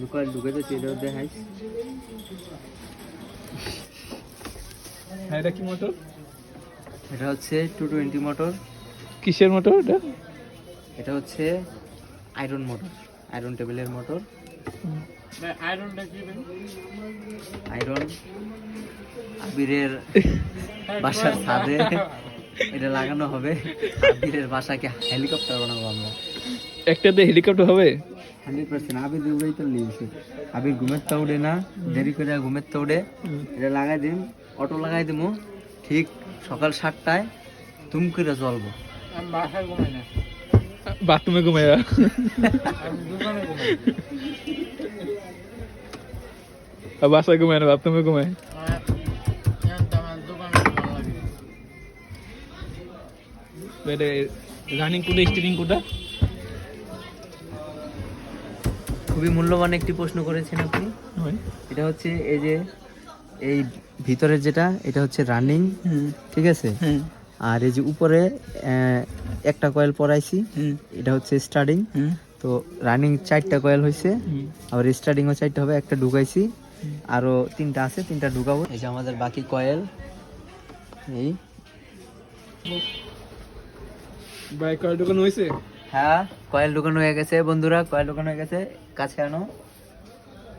ঢুকাল ঢুকে তো এটাও দেখাই হ্যাঁ এটা কি মোটর এটা হচ্ছে টু টোয়েন্টি মোটর কিসের মোটর এটা? এটা হচ্ছে আয়রন মোটর আয়রন টেবিলের মোটর আয়রন আবিরের বাসার ছাদে। এটা লাগানো হবে। আবিরের বাসাকে হেলিকপ্টার বানাবো আমরা। একটাতে হেলিকপ্টার হবে? হান্ড্রেড পার্সেন্ট আবির উড়েই তো নিয়েছে আবির ঘুমের তো উড়ে না দেরি করে ঘুমের তো উড়ে। এটা লাগাই দিন অটো লাগাই দিব ঠিক সকাল সাতটায় তুম করে চলবো বাসায় ঘুমাই না। বাথরুমে ঘুমাই বাসায় ঘুমায় না বাথরুমে ঘুমায় রানিং কোনটা স্টিরিং কোনটা খুবই মূল্যবান একটি প্রশ্ন করেছেন আপনি। এটা হচ্ছে এই যে এই ভিতরের যেটা এটা হচ্ছে রানিং ঠিক আছে? আর এই যে উপরে একটা কয়েল পরাইছি এটা হচ্ছে স্টার্টিং তো রানিং চারটা কয়েল হয়েছে আবার স্টার্টিংও চারটা হবে একটা ঢুকাইছি আরও তিনটা আছে তিনটা ঢুকাবো। এই যে আমাদের বাকি কয়েল এই। বাইক কয়েল ঢুকানো হয়েছে হ্যাঁ কয়েল ঢুকানো হয়ে গেছে, বন্ধুরা, কয়েল ঢুকানো হয়ে গেছে, কাছে আনো।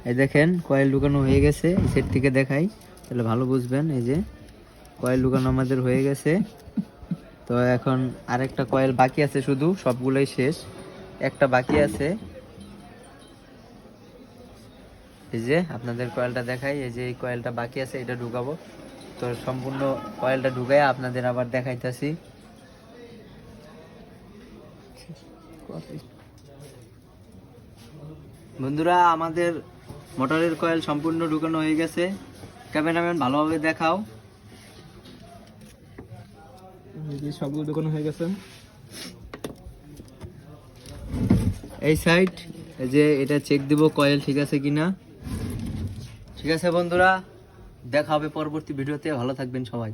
এই দেখেন, কয়েল ঢুকানো হয়ে গেছে, এই সেট থেকে দেখাই, তাহলে ভালো বুঝবেন, এই যে কয়েল ঢুকানো আমাদের হয়ে গেছে। তো এখন আরেকটা কয়েল বাকি আছে শুধু, সবগুলোই শেষ। একটা বাকি আছে। এই যে আপনাদের কয়েলটা দেখাই, এই যে এই কয়েলটা বাকি আছে, এটা ঢুকাবো। তো সম্পূর্ণ কয়েলটা ঢুকাই আপনাদের আবার দেখাইতাছি। বন্ধুরা আমাদের মোটরের কয়েল সম্পূর্ণ ঢুকানো হয়ে গেছে। ক্যামেরাম্যান ভালোভাবে দেখাও। সবগুলো দোকান হয়ে গেছে। এই সাইড যে এটা চেক দিব কয়েল ঠিক আছে কিনা। ঠিক আছে বন্ধুরা দেখা হবে পরবর্তী ভিডিওতে। ভালো থাকবেন সবাই।